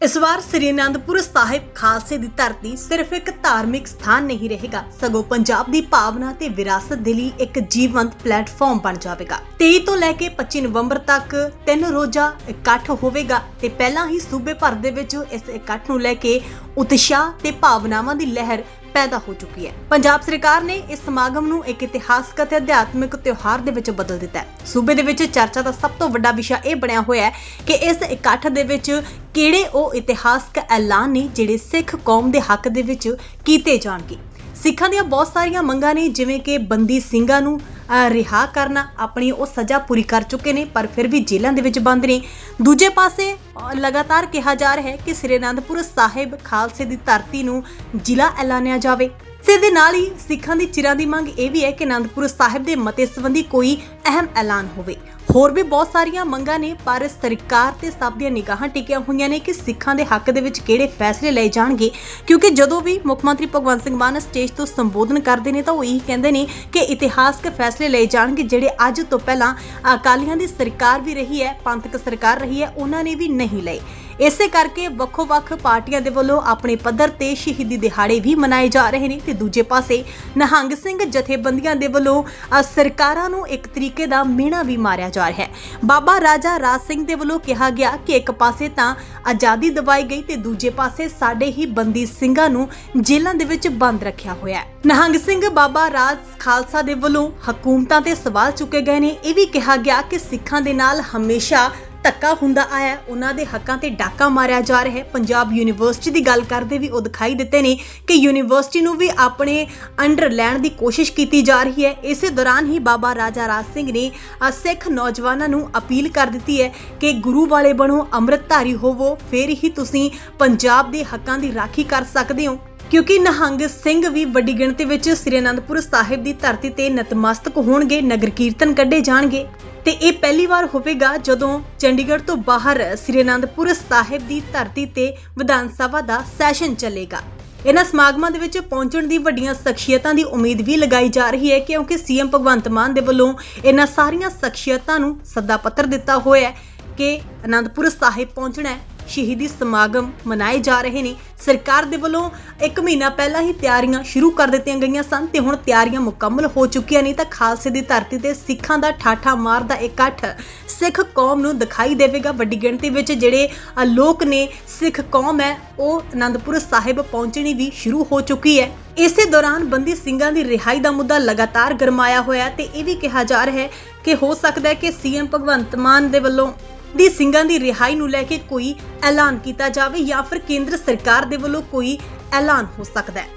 ਇਸ ਵਾਰ ਸ੍ਰੀ ਅਨੰਦਪੁਰ ਸਾਹਿਬ ਖਾਲਸੇ ਦੀ ਧਰਤੀ ਸਿਰਫ ਇੱਕ ਧਾਰਮਿਕ ਸਥਾਨ ਨਹੀਂ ਰਹੇਗਾ, ਸਗੋਂ ਪੰਜਾਬ ਦੀ ਭਾਵਨਾ ਤੇ ਵਿਰਾਸਤ ਦੇ ਲਈ ਇੱਕ ਜੀਵੰਤ ਪਲੇਟਫਾਰਮ ਬਣ ਜਾਵੇਗਾ। 23 ਤੋਂ ਲੈ ਕੇ 25 ਨਵੰਬਰ ਤੱਕ ਤਿੰਨ ਰੋਜ਼ਾ ਇਕੱਠ ਹੋਵੇਗਾ ਤੇ ਪਹਿਲਾਂ ਹੀ ਸੂਬੇ ਭਰ ਦੇ ਵਿੱਚ ਇਸ ਇਕੱਠ ਨੂੰ ਲੈ ਕੇ ਉਤਸ਼ਾਹ ਤੇ ਭਾਵਨਾਵਾਂ ਦੀ ਲਹਿਰ ਪੈਦਾ ਹੋ ਚੁੱਕੀ ਹੈ। ਪੰਜਾਬ ਸਰਕਾਰ ਨੇ ਇਸ ਸਮਾਗਮ ਨੂੰ ਇੱਕ ਇਤਿਹਾਸਕ ਅਤੇ ਅਧਿਆਤਮਿਕ ਤਿਉਹਾਰ ਦੇ ਵਿੱਚ ਬਦਲ ਦਿੱਤਾ ਹੈ। ਸੂਬੇ ਦੇ ਵਿੱਚ ਚਰਚਾ ਦਾ ਸਭ ਤੋਂ ਵੱਡਾ ਵਿਸ਼ਾ ਇਹ ਬਣਿਆ ਹੋਇਆ ਹੈ ਕਿ ਇਸ ਇਕੱਠ ਦੇ ਵਿੱਚ ਕਿਹੜੇ ਉਹ ਇਤਿਹਾਸਕ ਐਲਾਨ ਨੇ ਜਿਹੜੇ ਸਿੱਖ ਕੌਮ ਦੇ ਹੱਕ ਦੇ ਵਿੱਚ ਕੀਤੇ ਜਾਣਗੇ। ਸਿੱਖਾਂ ਦੀਆਂ ਬਹੁਤ ਸਾਰੀਆਂ ਮੰਗਾਂ ਨੇ, ਜਿਵੇਂ ਕਿ ਬੰਦੀ ਸਿੰਘਾਂ ਨੂੰ ਰਿਹਾ ਕਰਨਾ। ਆਪਣੀ ਉਹ ਸਜ਼ਾ ਪੂਰੀ ਕਰ ਚੁੱਕੇ ਨੇ, ਪਰ ਫਿਰ ਵੀ ਜੇਲ੍ਹਾਂ ਦੇ ਵਿੱਚ ਬੰਦ ਨੇ। ਦੂਜੇ ਪਾਸੇ ਲਗਾਤਾਰ ਕਿਹਾ ਜਾ ਰਿਹਾ ਹੈ ਕਿ ਸ੍ਰੀ ਅਨੰਦਪੁਰ ਸਾਹਿਬ ਖਾਲਸੇ ਦੀ ਧਰਤੀ ਨੂੰ ਜ਼ਿਲ੍ਹਾ ਐਲਾਨਿਆ ਜਾਵੇ। ਤੇ ਦੇ ਨਾਲ ਹੀ ਸਿੱਖਾਂ ਦੀ ਚਿਰਾਂ ਦੀ ਮੰਗ ਇਹ ਵੀ ਹੈ ਕਿ ਅਨੰਦਪੁਰ ਸਾਹਿਬ ਦੇ ਮਤੇ ਸੰਬੰਧੀ ਕੋਈ ਅਹਿਮ ਐਲਾਨ ਹੋਵੇ। ਹੋਰ ਵੀ ਬਹੁਤ ਸਾਰੀਆਂ ਮੰਗਾਂ ਨੇ, ਪਰ ਸਰਕਾਰ ਤੇ ਸਭ ਦੀਆਂ ਨਿਗਾਹਾਂ ਟਿਕੀਆਂ ਹੋਈਆਂ ਨੇ ਕਿ ਸਿੱਖਾਂ ਦੇ ਹੱਕ ਦੇ ਵਿੱਚ ਕਿਹੜੇ ਫੈਸਲੇ ਲਏ ਜਾਣਗੇ। ਕਿਉਂਕਿ ਜਦੋਂ ਵੀ ਮੁੱਖ ਮੰਤਰੀ ਭਗਵੰਤ ਸਿੰਘ ਮਾਨ ਸਟੇਜ ਤੋਂ ਸੰਬੋਧਨ ਕਰਦੇ ਨੇ ਤਾਂ ਉਹ ਇਹੀ ਕਹਿੰਦੇ ਨੇ ਕਿ ਇਤਿਹਾਸਕ ਫੈਸਲੇ ਲਏ ਜਾਣਗੇ, ਜਿਹੜੇ ਅੱਜ ਤੋਂ ਪਹਿਲਾਂ ਅਕਾਲੀਆਂ ਦੀ ਸਰਕਾਰ ਵੀ ਰਹੀ ਹੈ, ਪੰਥਕ ਸਰਕਾਰ ਰਹੀ ਹੈ, ਉਹਨਾਂ ਨੇ ਵੀ ਨਹੀਂ ਲਏ। ਇਸੇ ਕਰਕੇ ਵੱਖੋ-ਵੱਖ ਪਾਰਟੀਆਂ ਦੇ ਵੱਲੋਂ ਆਪਣੇ ਪੱਧਰ ਤੇ ਸ਼ਹੀਦੀ ਦਿਹਾੜੇ ਵੀ ਮਨਾਏ ਜਾ ਰਹੇ ਨੇ ਤੇ ਦੂਜੇ ਪਾਸੇ ਨਿਹੰਗ ਸਿੰਘ ਜਥੇਬੰਦੀਆਂ ਦੇ ਵੱਲੋਂ ਸਰਕਾਰਾਂ ਨੂੰ ਇੱਕ ਤਰੀਕੇ ਦਾ ਮਿਹਣਾ ਵੀ ਮਾਰਿਆ ਜਾ ਰਿਹਾ ਹੈ। ਬਾਬਾ ਰਾਜਾ ਰਾਜ ਸਿੰਘ ਦੇ ਵੱਲੋਂ ਕਿਹਾ ਗਿਆ ਕਿ ਇੱਕ ਪਾਸੇ ਤਾਂ ਆਜ਼ਾਦੀ ਦਿਵਾਈ ਗਈ ਤੇ ਦੂਜੇ ਪਾਸੇ ਸਾਡੇ ਹੀ ਬੰਦੀ ਸਿੰਘਾਂ ਨੂੰ ਜੇਲ੍ਹਾਂ ਦੇ ਵਿੱਚ ਬੰਦ ਰੱਖਿਆ ਹੋਇਆ ਹੈ। ਨਿਹੰਗ ਸਿੰਘ ਬਾਬਾ ਰਾਜ ਖਾਲਸਾ ਦੇ ਵੱਲੋਂ ਹਕੂਮਤਾਂ ਤੇ ਸਵਾਲ ਚੁੱਕੇ ਗਏ ਨੇ। ਇਹ ਵੀ ਕਿਹਾ ਗਿਆ ਕਿ ਸਿੱਖਾਂ ਦੇ ਨਾਲ ਹਮੇਸ਼ਾ ਧੱਕਾ ਹੁੰਦਾ ਆਇਆ ਉਹਨਾਂ ਦੇ ਹੱਕਾਂ ਤੇ ਡਾਕਾ ਮਾਰਿਆ ਜਾ ਰਿਹਾ ਹੈ। ਪੰਜਾਬ ਯੂਨੀਵਰਸਿਟੀ ਦੀ ਗੱਲ ਕਰਦੇ ਵੀ ਉਹ ਦਿਖਾਈ ਦਿੱਤੇ ਨੇ ਕਿ ਯੂਨੀਵਰਸਿਟੀ ਨੂੰ ਵੀ ਆਪਣੇ ਅੰਡਰ ਲੈਣ ਦੀ ਕੋਸ਼ਿਸ਼ ਕੀਤੀ ਜਾ ਰਹੀ ਹੈ। ਇਸੇ ਦੌਰਾਨ ਹੀ ਬਾਬਾ ਰਾਜਾ ਰਾਜ ਸਿੰਘ ਨੇ ਸਿੱਖ ਨੌਜਵਾਨਾਂ ਨੂੰ ਅਪੀਲ ਕਰ ਦਿੱਤੀ ਹੈ ਕਿ ਗੁਰੂ ਵਾਲੇ ਬਣੋ, ਅੰਮ੍ਰਿਤਧਾਰੀ ਹੋਵੋ, ਫਿਰ ਹੀ ਤੁਸੀਂ ਪੰਜਾਬ ਦੇ ਹੱਕਾਂ ਦੀ ਰਾਖੀ ਕਰ ਸਕਦੇ ਹੋ। ਕਿਉਂਕਿ ਨਿਹੰਗ ਸਿੰਘ ਵੀ ਵੱਡੀ ਗਿਣਤੀ ਵਿੱਚ ਸ੍ਰੀ ਅਨੰਦਪੁਰ ਸਾਹਿਬ ਦੀ ਧਰਤੀ ਤੇ ਨਤਮਸਤਕ ਹੋਣਗੇ, ਨਗਰ ਕੀਰਤਨ ਕੱਢੇ ਜਾਣਗੇ। ਤੇ ਇਹ ਪਹਿਲੀ ਵਾਰ ਹੋਵੇਗਾ ਜਦੋਂ ਚੰਡੀਗੜ੍ਹ ਤੋਂ ਬਾਹਰ ਸ੍ਰੀ ਅਨੰਦਪੁਰ ਸਾਹਿਬ ਦੀ ਧਰਤੀ ਤੇ ਵਿਧਾਨ ਸਭਾ ਦਾ ਸੈਸ਼ਨ ਚੱਲੇਗਾ। ਇਹਨਾਂ ਸਮਾਗਮਾਂ ਦੇ ਵਿੱਚ ਪਹੁੰਚਣ ਦੀ ਵੱਡੀਆਂ ਸ਼ਖਸੀਅਤਾਂ ਦੀ ਉਮੀਦ ਵੀ ਲਗਾਈ ਜਾ ਰਹੀ ਹੈ ਕਿਉਂਕਿ ਸੀਐਮ ਭਗਵੰਤ ਮਾਨ ਦੇ ਵੱਲੋਂ ਇਹਨਾਂ ਸਾਰੀਆਂ ਸ਼ਖਸੀਅਤਾਂ ਨੂੰ ਸੱਦਾ ਪੱਤਰ ਦਿੱਤਾ ਹੋਇਆ ਹੈ ਕਿ ਅਨੰਦਪੁਰ ਸਾਹਿਬ ਪਹੁੰਚਣਾ ਹੈ। ਸ਼ਹੀਦੀ ਸਮਾਗਮ ਮਨਾਏ ਜਾ ਰਹੇ ਨੇ। ਸਰਕਾਰ ਦੇ ਵੱਲੋਂ 1 ਮਹੀਨਾ ਪਹਿਲਾਂ ਹੀ ਤਿਆਰੀਆਂ ਸ਼ੁਰੂ ਕਰ ਦਿੱਤੀਆਂ ਗਈਆਂ ਸਨ ਤੇ ਹੁਣ ਤਿਆਰੀਆਂ ਮੁਕੰਮਲ ਹੋ ਚੁੱਕੀਆਂ ਨੇ ਤਾਂ ਖਾਲਸੇ ਦੀ ਧਰਤੀ ਤੇ ਸਿੱਖਾਂ ਦਾ ਠਾਠਾ ਮਾਰਦਾ ਇਕੱਠ ਸਿੱਖ ਕੌਮ ਨੂੰ ਦਿਖਾਈ ਦੇਵੇਗਾ ਵੱਡੀ ਗਿਣਤੀ ਵਿੱਚ ਜਿਹੜੇ ਲੋਕ ਨੇ ਸਿੱਖ ਕੌਮ ਹੈ, ਉਹ ਅਨੰਦਪੁਰ ਸਾਹਿਬ ਪਹੁੰਚਣੀ ਵੀ ਸ਼ੁਰੂ ਹੋ ਚੁੱਕੀ ਹੈ। ਇਸੇ ਦੌਰਾਨ ਬੰਦੀ ਸਿੰਘਾਂ ਦੀ ਰਿਹਾਈ ਦਾ ਮੁੱਦਾ ਲਗਾਤਾਰ ਗਰਮਾਇਆ ਹੋਇਆ ਤੇ ਇਹ ਵੀ ਕਿਹਾ ਜਾ ਰਿਹਾ ਹੈ ਕਿ ਹੋ ਸਕਦਾ ਹੈ ਕਿ ਸੀਐਮ ਭਗਵੰਤ ਮਾਨ ਦੇ ਵੱਲੋਂ ਦੀ ਸਿੰਘਾਂ ਦੀ ਰਿਹਾਈ ਨੂੰ ਲੈ ਕੇ ਕੋਈ ਐਲਾਨ ਕੀਤਾ ਜਾਵੇ ਜਾਂ ਫਿਰ ਕੇਂਦਰ ਸਰਕਾਰ ਦੇ ਵੱਲੋਂ ਕੋਈ ਐਲਾਨ ਹੋ ਸਕਦਾ ਹੈ।